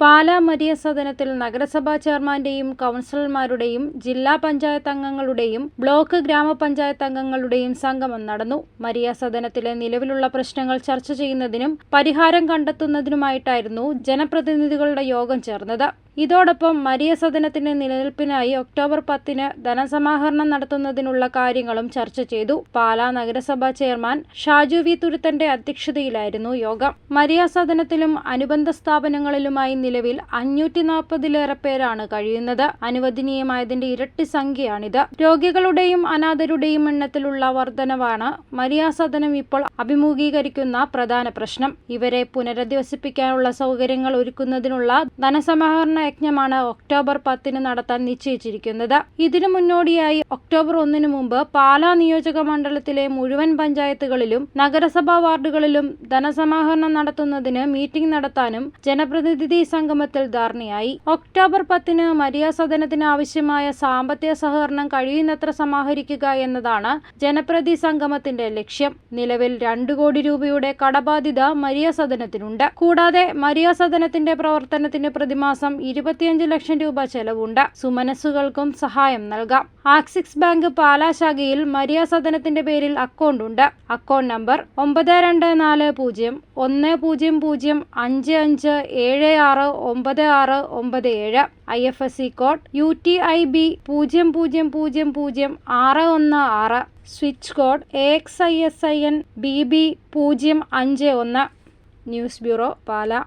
Pala Maria സദനത്തിൽ നഗരസഭാ ചെയർമാന്റെയും കൗൺസിലർമാരുടെയും ജില്ലാ panchayat അംഗങ്ങളുടെയും block ഗ്രാമപഞ്ചായത്ത് അംഗങ്ങളുടെയും സംഗമം നടന്നു. മരിയ സദനത്തിലെ നിലവിലുള്ള പ്രശ്നങ്ങൾ ചർച്ച ചെയ്യുന്നതിനും പരിഹാരം കണ്ടെത്തുന്നതിനുമായിട്ടായിരുന്നു ജനപ്രതിനിധികളുടെ യോഗം ചേർന്നത്. ഇതോടൊപ്പം മരിയ സദനത്തിന്റെ നിലനിൽപ്പിനായി ഒക്ടോബർ പത്തിന് ധനസമാഹരണം നടത്തുന്നതിനുള്ള കാര്യങ്ങളും ചർച്ച ചെയ്തു. പാലാ നഗരസഭാ ചെയർമാൻ ഷാജു വി തുരുത്തന്റെ അധ്യക്ഷതയിലായിരുന്നു യോഗം. മരിയ സദനത്തിലും അനുബന്ധ സ്ഥാപനങ്ങളിലുമായി നിലവിൽ അഞ്ഞൂറ്റി നാൽപ്പതിലേറെ പേരാണ് കഴിയുന്നത്. അനുവദനീയമായതിന്റെ ഇരട്ടി സംഖ്യയാണിത്. രോഗികളുടെയും അനാഥരുടെയും എണ്ണത്തിലുള്ള വർധനവാണ് മരിയ സദനം ഇപ്പോൾ അഭിമുഖീകരിക്കുന്ന പ്രധാന പ്രശ്നം. ഇവരെ പുനരധിവസിപ്പിക്കാനുള്ള സൗകര്യങ്ങൾ ഒരുക്കുന്നതിനുള്ള ധനസമാഹരണ യജ്ഞമാണ് ഒക്ടോബർ പത്തിന് നടത്താൻ നിശ്ചയിച്ചിരിക്കുന്നത്. ഇതിനു മുന്നോടിയായി ഒക്ടോബർ ഒന്നിനു മുമ്പ് പാലാ നിയോജക മണ്ഡലത്തിലെ മുഴുവൻ പഞ്ചായത്തുകളിലും നഗരസഭാ വാർഡുകളിലും ധനസമാഹരണം നടത്തുന്നതിന് മീറ്റിംഗ് നടത്താനും ജനപ്രതിനിധി സംഗമത്തിൽ ധാരണയായി. ഒക്ടോബർ പത്തിന് മരിയ സദനത്തിന് ആവശ്യമായ സാമ്പത്തിക സഹകരണം കഴിയുന്നത്ര സമാഹരിക്കുക എന്നതാണ് ജനപ്രതി സംഗമത്തിന്റെ ലക്ഷ്യം. നിലവിൽ രണ്ടു കോടി രൂപയുടെ കടബാധ്യത മരിയ സദനത്തിനുണ്ട്. കൂടാതെ മരിയ സദനത്തിന്റെ പ്രവർത്തനത്തിന് പ്രതിമാസം ഇരുപത്തിയഞ്ച് ലക്ഷം രൂപ ചെലവുണ്ട്. സുമനസ്സുകൾക്കും സഹായം നൽകാം. ആക്സിസ് ബാങ്ക് പാലാ ശാഖയിൽ മരിയ സദനത്തിന്റെ പേരിൽ അക്കൗണ്ട് ഉണ്ട്. അക്കൗണ്ട് നമ്പർ ഒമ്പത് രണ്ട് നാല് പൂജ്യം ഒന്ന് പൂജ്യം പൂജ്യം അഞ്ച് അഞ്ച് ഏഴ് ആറ് ഒമ്പത് ആറ് ഒമ്പത് ഏഴ്. I F S C code U T I B പൂജ്യം പൂജ്യം പൂജ്യം പൂജ്യം ആറ് ഒന്ന് ആറ്. Switch code A X I S I N B B പൂജ്യം അഞ്ച് ഒന്ന്. News bureau Pala.